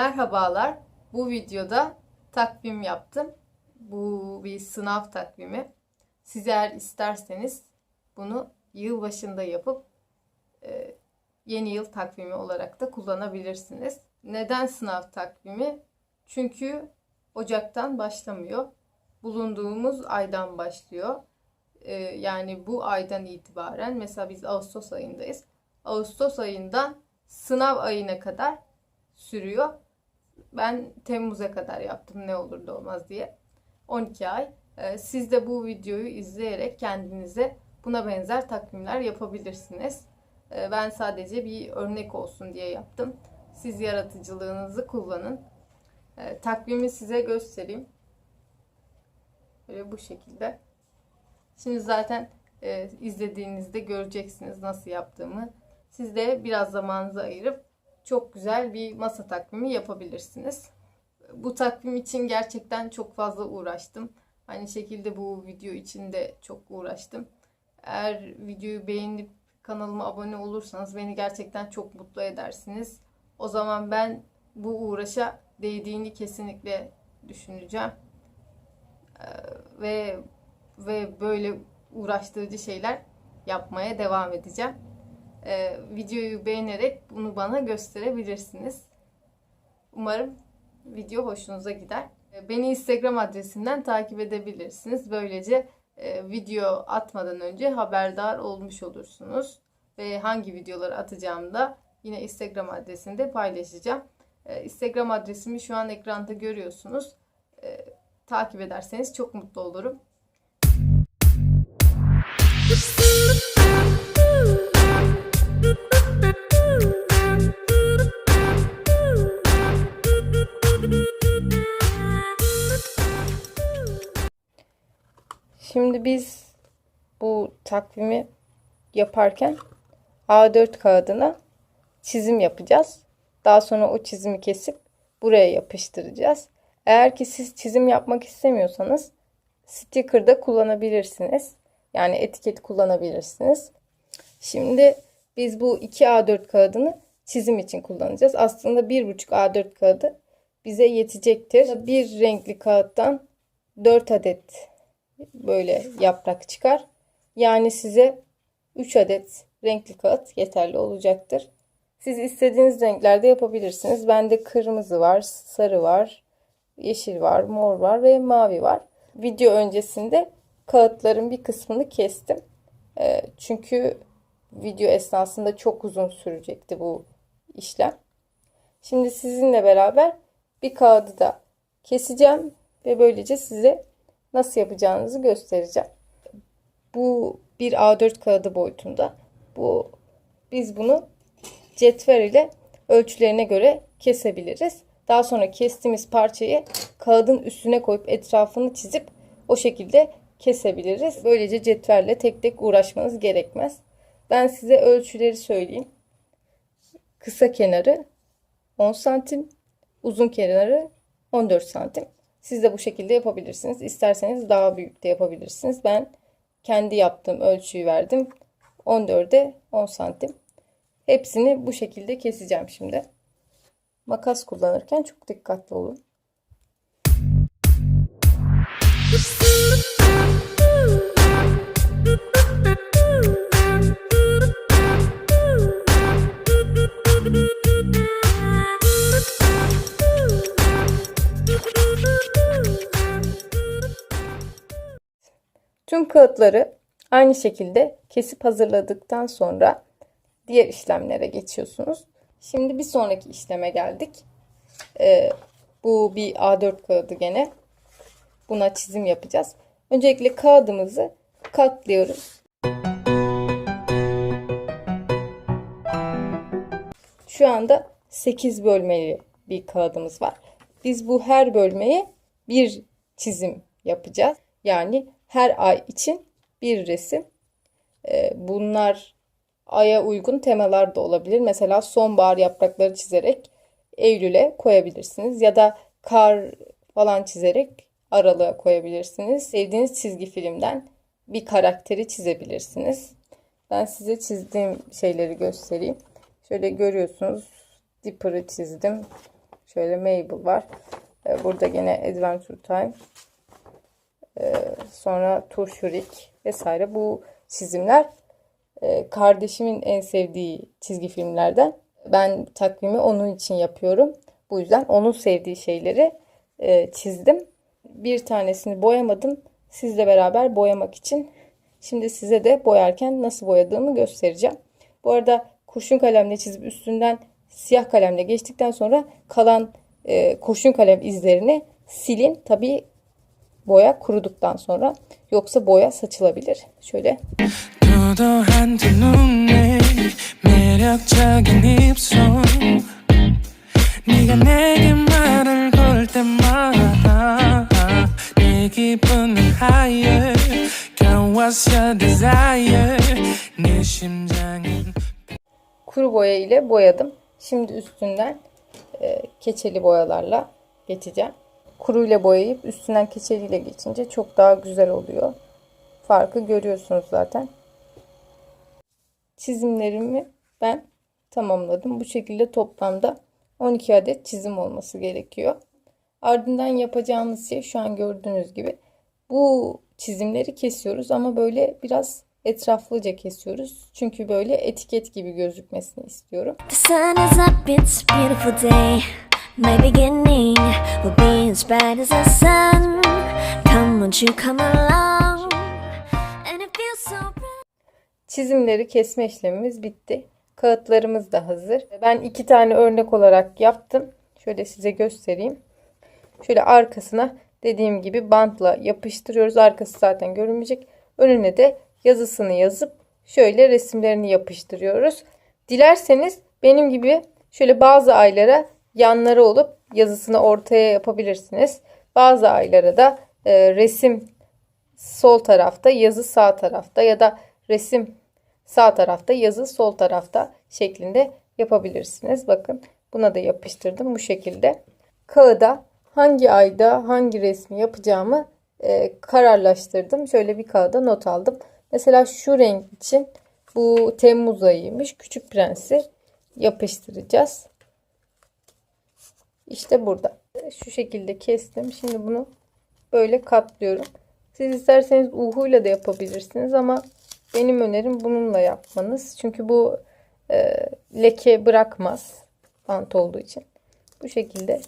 Merhabalar. Bu videoda takvim yaptım. Bu bir sınav takvimi. Siz eğer isterseniz bunu yıl başında yapıp e, yeni yıl takvimi olarak da kullanabilirsiniz. Neden sınav takvimi? Çünkü Ocak'tan başlamıyor. Bulunduğumuz aydan başlıyor. E, yani bu aydan itibaren mesela biz Ağustos ayındayız. Ağustos ayından sınav ayına kadar sürüyor. Ben Temmuz'a kadar yaptım ne olur da olmaz diye. 12 ay. Ee, Siz de bu videoyu izleyerek kendinize buna benzer takvimler yapabilirsiniz. Ee, Ben sadece bir örnek olsun diye yaptım. Siz yaratıcılığınızı kullanın. Ee, Takvimi size göstereyim. Böyle bu şekilde. Şimdi zaten e, izlediğinizde göreceksiniz nasıl yaptığımı. Siz de biraz zamanınızı ayırıp çok güzel bir masa takvimi yapabilirsiniz. Bu takvim için gerçekten çok fazla uğraştım. Aynı şekilde bu video için de çok uğraştım. Eğer videoyu beğenip kanalıma abone olursanız beni gerçekten çok mutlu edersiniz. O zaman ben bu uğraşa değdiğini kesinlikle düşüneceğim. Ee, ve ve böyle uğraştırıcı şeyler yapmaya devam edeceğim. Ee, videoyu beğenerek bunu bana gösterebilirsiniz. Umarım video hoşunuza gider. Ee, Beni Instagram adresinden takip edebilirsiniz. Böylece e, video atmadan önce haberdar olmuş olursunuz. Ve hangi videoları atacağımı da yine Instagram adresinde paylaşacağım. Ee, Instagram adresimi şu an ekranda görüyorsunuz. Ee, takip ederseniz çok mutlu olurum. Şimdi biz bu takvimi yaparken A4 kağıdına çizim yapacağız. Daha sonra o çizimi kesip buraya yapıştıracağız. Eğer ki siz çizim yapmak istemiyorsanız sticker da kullanabilirsiniz. Yani etiket kullanabilirsiniz. Şimdi biz bu 2 A4 kağıdını çizim için kullanacağız. Aslında 1,5 A4 kağıdı bize yetecektir. Bir renkli kağıttan 4 adet böyle yaprak çıkar. Yani size 3 adet renkli kağıt yeterli olacaktır. Siz istediğiniz renklerde yapabilirsiniz. Bende kırmızı var, sarı var, yeşil var, mor var ve mavi var. Video öncesinde kağıtların bir kısmını kestim. Ee, çünkü video esnasında çok uzun sürecekti bu işlem. Şimdi sizinle beraber bir kağıdı da keseceğim ve böylece size nasıl yapacağınızı göstereceğim. Bu bir A4 kağıdı boyutunda. Bu biz bunu cetvel ile ölçülerine göre kesebiliriz. Daha sonra kestiğimiz parçayı kağıdın üstüne koyup etrafını çizip o şekilde kesebiliriz. Böylece cetvelle tek tek uğraşmanız gerekmez. Ben size ölçüleri söyleyeyim. Kısa kenarı 10 santim, uzun kenarı 14 santim. Siz de bu şekilde yapabilirsiniz. İsterseniz daha büyük de yapabilirsiniz. Ben kendi yaptığım ölçüyü verdim. 14'e 10 santim. Hepsini bu şekilde keseceğim şimdi. Makas kullanırken çok dikkatli olun. Tüm kağıtları aynı şekilde kesip hazırladıktan sonra diğer işlemlere geçiyorsunuz. Şimdi bir sonraki işleme geldik. Ee, bu bir A4 kağıdı gene. Buna çizim yapacağız. Öncelikle kağıdımızı katlıyoruz. Şu anda 8 bölmeli bir kağıdımız var. Biz bu her bölmeye bir çizim yapacağız. Yani her ay için bir resim. Ee, bunlar aya uygun temalar da olabilir. Mesela sonbahar yaprakları çizerek Eylül'e koyabilirsiniz. Ya da kar falan çizerek aralığa koyabilirsiniz. Sevdiğiniz çizgi filmden bir karakteri çizebilirsiniz. Ben size çizdiğim şeyleri göstereyim. Şöyle görüyorsunuz. Dipper'ı çizdim. Şöyle Mabel var. Ee, burada gene Adventure Time. Ee, sonra Turşurik vesaire. Bu çizimler e, kardeşimin en sevdiği çizgi filmlerden. Ben takvimi onun için yapıyorum. Bu yüzden onun sevdiği şeyleri e, çizdim. Bir tanesini boyamadım. Sizle beraber boyamak için. Şimdi size de boyarken nasıl boyadığımı göstereceğim. Bu arada kurşun kalemle çizip üstünden siyah kalemle geçtikten sonra kalan e, kurşun kalem izlerini silin. Tabii boya kuruduktan sonra. Yoksa boya saçılabilir. Şöyle. Kuru boya ile boyadım. Şimdi üstünden e, keçeli boyalarla geçeceğim. Kuru ile boyayıp üstünden keçeliyle geçince çok daha güzel oluyor. Farkı görüyorsunuz zaten. Çizimlerimi ben tamamladım. Bu şekilde toplamda 12 adet çizim olması gerekiyor. Ardından yapacağımız şey şu an gördüğünüz gibi bu çizimleri kesiyoruz ama böyle biraz etraflıca kesiyoruz. Çünkü böyle etiket gibi gözükmesini istiyorum. The sun is up, it's. My beginning will be as bright as the sun. Come, won't you come along? And it feels so. Çizimleri kesme işlemimiz bitti. Kağıtlarımız da hazır. Ben iki tane örnek olarak yaptım. Şöyle size göstereyim. Şöyle arkasına dediğim gibi bantla yapıştırıyoruz. Arkası zaten görünmeyecek. Önüne de yazısını yazıp şöyle resimlerini yapıştırıyoruz. Dilerseniz benim gibi şöyle bazı aylara yanları olup yazısını ortaya yapabilirsiniz. Bazı aylara da e, resim sol tarafta, yazı sağ tarafta ya da resim sağ tarafta, yazı sol tarafta şeklinde yapabilirsiniz. Bakın buna da yapıştırdım bu şekilde. Kağıda hangi ayda hangi resmi yapacağımı e, kararlaştırdım. Şöyle bir kağıda not aldım. Mesela şu renk için bu Temmuz ayıymış. Küçük Prens'i yapıştıracağız. İşte burada. Şu şekilde kestim. Şimdi bunu böyle katlıyorum. Siz isterseniz uhuyla da yapabilirsiniz ama benim önerim bununla yapmanız. Çünkü bu e, leke bırakmaz bant olduğu için. Bu şekilde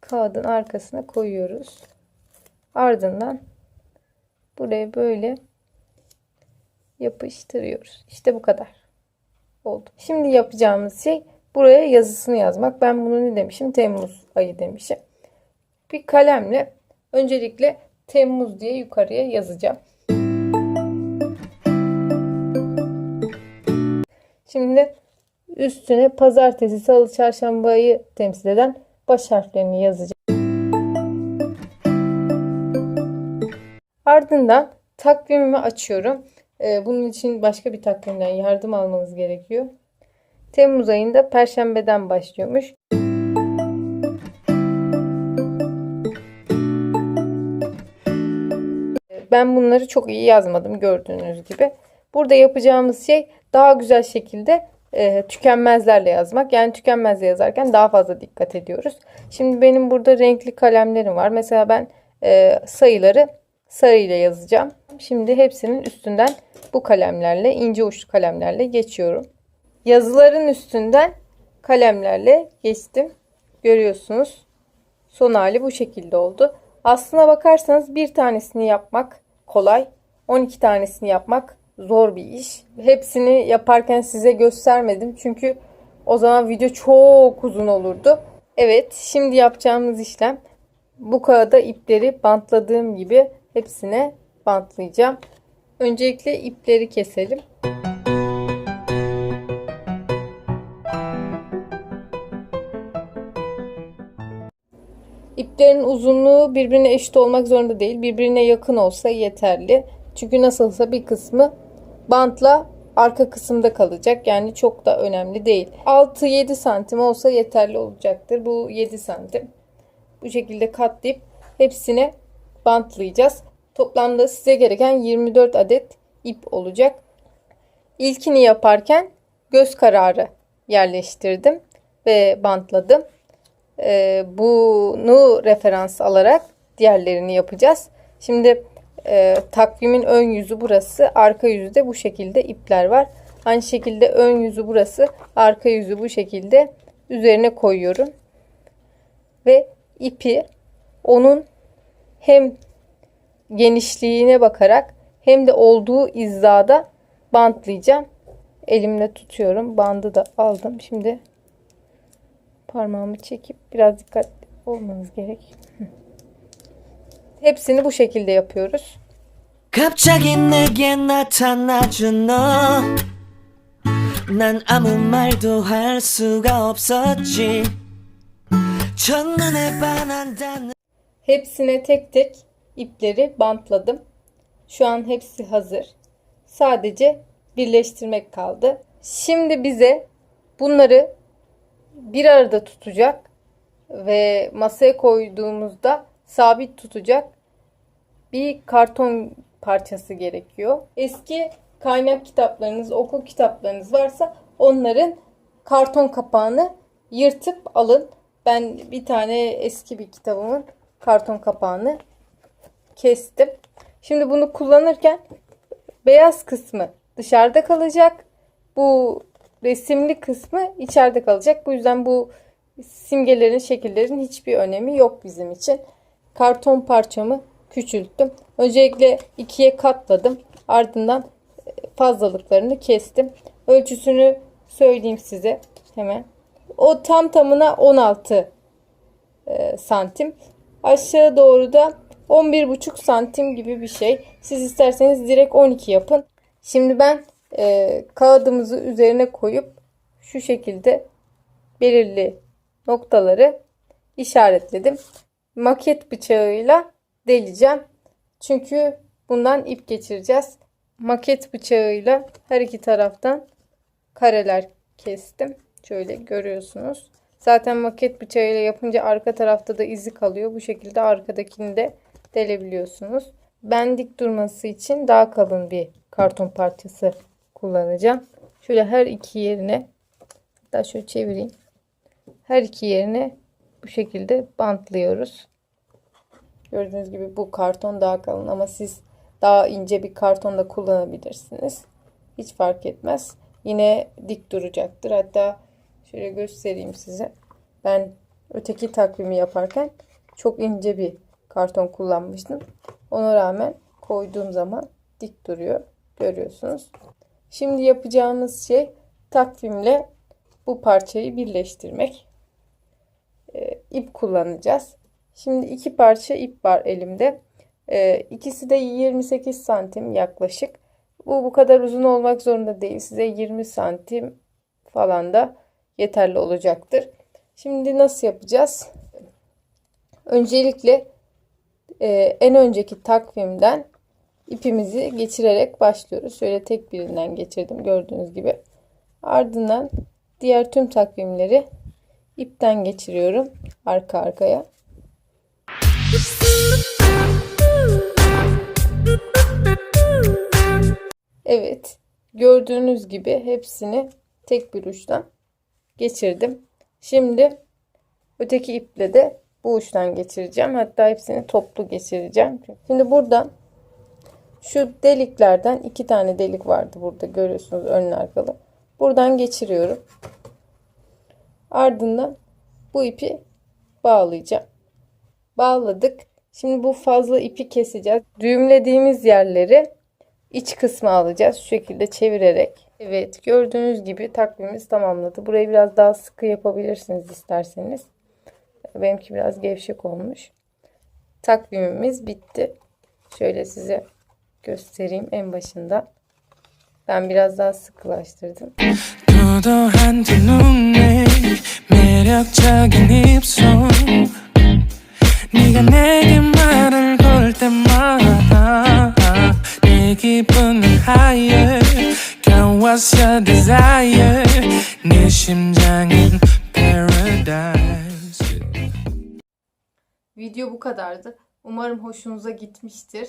kağıdın arkasına koyuyoruz. Ardından buraya böyle yapıştırıyoruz. İşte bu kadar. Oldu. Şimdi yapacağımız şey buraya yazısını yazmak. Ben bunu ne demişim? Temmuz ayı demişim. Bir kalemle öncelikle Temmuz diye yukarıya yazacağım. Şimdi üstüne pazartesi, salı, çarşambayı temsil eden baş harflerini yazacağım. Ardından takvimimi açıyorum. Ee, bunun için başka bir takvimden yardım almanız gerekiyor. Temmuz ayında Perşembeden başlıyormuş. Ben bunları çok iyi yazmadım gördüğünüz gibi. Burada yapacağımız şey daha güzel şekilde e, tükenmezlerle yazmak. Yani tükenmezle yazarken daha fazla dikkat ediyoruz. Şimdi benim burada renkli kalemlerim var. Mesela ben e, sayıları sarı ile yazacağım. Şimdi hepsinin üstünden bu kalemlerle, ince uçlu kalemlerle geçiyorum. Yazıların üstünden kalemlerle geçtim. Görüyorsunuz. Son hali bu şekilde oldu. Aslına bakarsanız bir tanesini yapmak kolay. 12 tanesini yapmak zor bir iş. Hepsini yaparken size göstermedim. Çünkü o zaman video çok uzun olurdu. Evet şimdi yapacağımız işlem bu kağıda ipleri bantladığım gibi hepsine bantlayacağım. Öncelikle ipleri keselim. İplerin uzunluğu birbirine eşit olmak zorunda değil. Birbirine yakın olsa yeterli. Çünkü nasılsa bir kısmı bantla arka kısımda kalacak. Yani çok da önemli değil. 6-7 santim olsa yeterli olacaktır. Bu 7 santim. Bu şekilde katlayıp hepsine bantlayacağız. Toplamda size gereken 24 adet ip olacak. İlkini yaparken göz kararı yerleştirdim ve bantladım. E, bunu referans alarak diğerlerini yapacağız. Şimdi e, takvimin ön yüzü burası, arka yüzü de bu şekilde ipler var. Aynı şekilde ön yüzü burası, arka yüzü bu şekilde üzerine koyuyorum. Ve ipi onun hem genişliğine bakarak hem de olduğu hizada bantlayacağım. Elimle tutuyorum. Bandı da aldım. Şimdi parmağımı çekip biraz dikkatli olmanız gerek. Hı. Hepsini bu şekilde yapıyoruz. 갑자기 내게 나타나준 너. 난 아무 말도 할 수가 없었지. 첫눈에 반한다는 Hepsine tek tek ipleri bantladım. Şu an hepsi hazır. Sadece birleştirmek kaldı. Şimdi bize bunları bir arada tutacak ve masaya koyduğumuzda sabit tutacak bir karton parçası gerekiyor. Eski kaynak kitaplarınız, okul kitaplarınız varsa onların karton kapağını yırtıp alın. Ben bir tane eski bir kitabımın karton kapağını kestim. Şimdi bunu kullanırken beyaz kısmı dışarıda kalacak. Bu resimli kısmı içeride kalacak. Bu yüzden bu simgelerin, şekillerin hiçbir önemi yok bizim için. Karton parçamı küçülttüm. Öncelikle ikiye katladım. Ardından fazlalıklarını kestim. Ölçüsünü söyleyeyim size hemen. O tam tamına 16 e, santim. Aşağı doğru da 11,5 santim gibi bir şey. Siz isterseniz direkt 12 yapın. Şimdi ben e, kağıdımızı üzerine koyup şu şekilde belirli noktaları işaretledim. Maket bıçağıyla deleceğim. Çünkü bundan ip geçireceğiz. Maket bıçağıyla her iki taraftan kareler kestim. Şöyle görüyorsunuz. Zaten maket bıçağıyla yapınca arka tarafta da izi kalıyor. Bu şekilde arkadakini de delebiliyorsunuz. Ben dik durması için daha kalın bir karton parçası kullanacağım. Şöyle her iki yerine hatta şöyle çevireyim. Her iki yerine bu şekilde bantlıyoruz. Gördüğünüz gibi bu karton daha kalın ama siz daha ince bir karton da kullanabilirsiniz. Hiç fark etmez. Yine dik duracaktır. Hatta şöyle göstereyim size. Ben öteki takvimi yaparken çok ince bir karton kullanmıştım. Ona rağmen koyduğum zaman dik duruyor. Görüyorsunuz. Şimdi yapacağımız şey takvimle bu parçayı birleştirmek. Ee, ip kullanacağız. Şimdi iki parça ip var elimde. Ee, ikisi de 28 santim yaklaşık. Bu bu kadar uzun olmak zorunda değil. Size 20 santim falan da yeterli olacaktır. Şimdi nasıl yapacağız? Öncelikle e, en önceki takvimden ipimizi geçirerek başlıyoruz. Şöyle tek birinden geçirdim gördüğünüz gibi. Ardından diğer tüm takvimleri ipten geçiriyorum arka arkaya. Evet, gördüğünüz gibi hepsini tek bir uçtan geçirdim. Şimdi öteki iple de bu uçtan geçireceğim. Hatta hepsini toplu geçireceğim. Şimdi buradan şu deliklerden iki tane delik vardı burada görüyorsunuz ön arkalı. Buradan geçiriyorum. Ardından bu ipi bağlayacağım. Bağladık. Şimdi bu fazla ipi keseceğiz. Düğümlediğimiz yerleri iç kısmı alacağız. Şu şekilde çevirerek. Evet gördüğünüz gibi takvimimiz tamamladı. Burayı biraz daha sıkı yapabilirsiniz isterseniz. Benimki biraz gevşek olmuş. Takvimimiz bitti. Şöyle size göstereyim en başında. Ben biraz daha sıkılaştırdım. Video bu kadardı. Umarım hoşunuza gitmiştir.